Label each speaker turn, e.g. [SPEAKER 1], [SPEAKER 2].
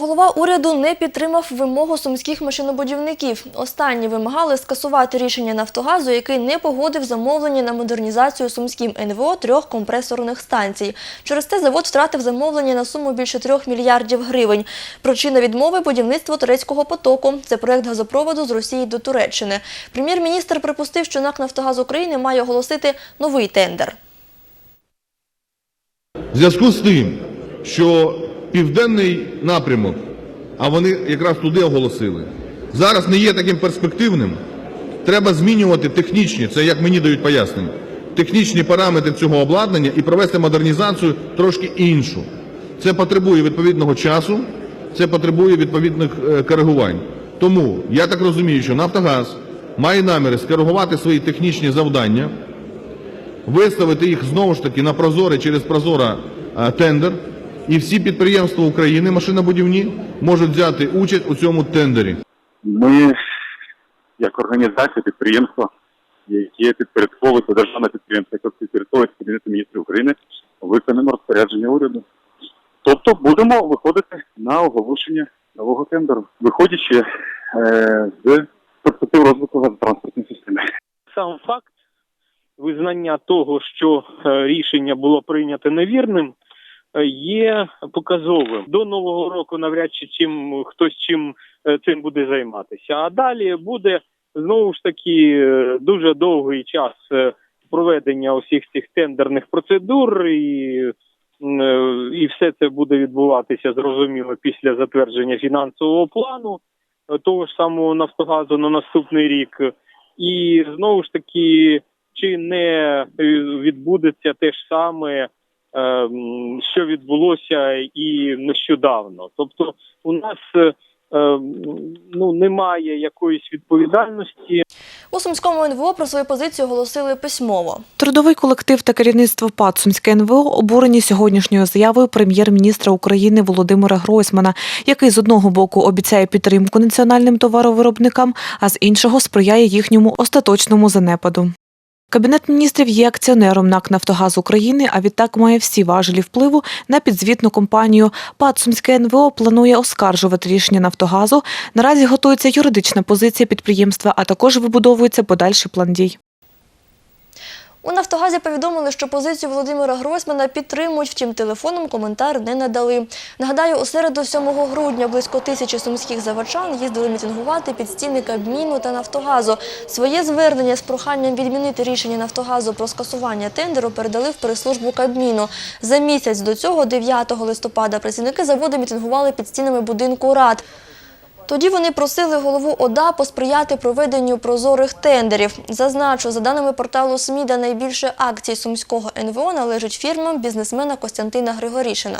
[SPEAKER 1] Голова уряду не підтримав вимогу сумських машинобудівників. Останні вимагали скасувати рішення Нафтогазу, який не погодив замовлення на модернізацію сумським НВО трьох компресорних станцій. Через те завод втратив замовлення на суму більше трьох мільярдів гривень. Причина відмови будівництво турецького потоку. Це проект газопроводу з Росії до Туреччини. Прем'єр-міністр припустив, що НАК «Нафтогаз України має оголосити новий тендер.
[SPEAKER 2] В зв'язку з тим, що південний напрямок, а вони якраз туди оголосили, зараз не є таким перспективним, треба змінювати технічні, це як мені дають пояснення, технічні параметри цього обладнання і провести модернізацію трошки іншу. Це потребує відповідного часу, це потребує відповідних е, коригувань. Тому я так розумію, що Нафтогаз має наміри скоригувати свої технічні завдання, виставити їх знову ж таки на прозорий через прозора е, тендер, і всі підприємства України машинобудівні можуть взяти участь у цьому тендері.
[SPEAKER 3] Ми, як організація, підприємства, яке підпорядковується державне підприємство, яке підпорядковується Кабінету міністрів України, виконуємо розпорядження уряду. Тобто будемо виходити на оголошення нового тендеру, виходячи е, з перспектив розвитку газотранспортної системи.
[SPEAKER 4] сам факт визнання того, що е, рішення було прийнято невірним, є показовим. До нового року навряд чи чим хтось чим е, цим буде займатися. А далі буде знову ж таки е, дуже довгий час е, проведення усіх цих тендерних процедур і. е, І все це буде відбуватися зрозуміло після затвердження фінансового плану е, того ж самого Нафтогазу на наступний рік. І знову ж таки, чи не е, відбудеться те ж саме, е, що відбулося і нещодавно. Тобто, у нас е, е, ну немає якоїсь відповідальності.
[SPEAKER 1] У Сумському НВО про свою позицію оголосили письмово.
[SPEAKER 5] Трудовий колектив та керівництво ПАД «Сумське НВО» обурені сьогоднішньою заявою прем'єр-міністра України Володимира Гройсмана, який з одного боку обіцяє підтримку національним товаровиробникам, а з іншого сприяє їхньому остаточному занепаду. Кабінет міністрів є акціонером НАК «Нафтогаз України», а відтак має всі важелі впливу на підзвітну компанію. ПАД «Сумське НВО» планує оскаржувати рішення «Нафтогазу». Наразі готується юридична позиція підприємства, а також вибудовується подальший план дій.
[SPEAKER 1] У Нафтогазі повідомили, що позицію Володимира Гройсмана підтримують, втім телефоном коментар не надали. Нагадаю, у середу 7 грудня близько тисячі сумських заводчан їздили мітингувати під стіни Кабміну та Нафтогазу. Своє звернення з проханням відмінити рішення Нафтогазу про скасування тендеру передали в прес-службу Кабміну. За місяць до цього, 9 листопада, працівники заводу мітингували під стінами будинку РАД. Тоді вони просили голову ОДА посприяти проведенню прозорих тендерів. Зазначу, за даними порталу СМІДА, найбільше акцій сумського НВО належить фірмам бізнесмена Костянтина Григорішина.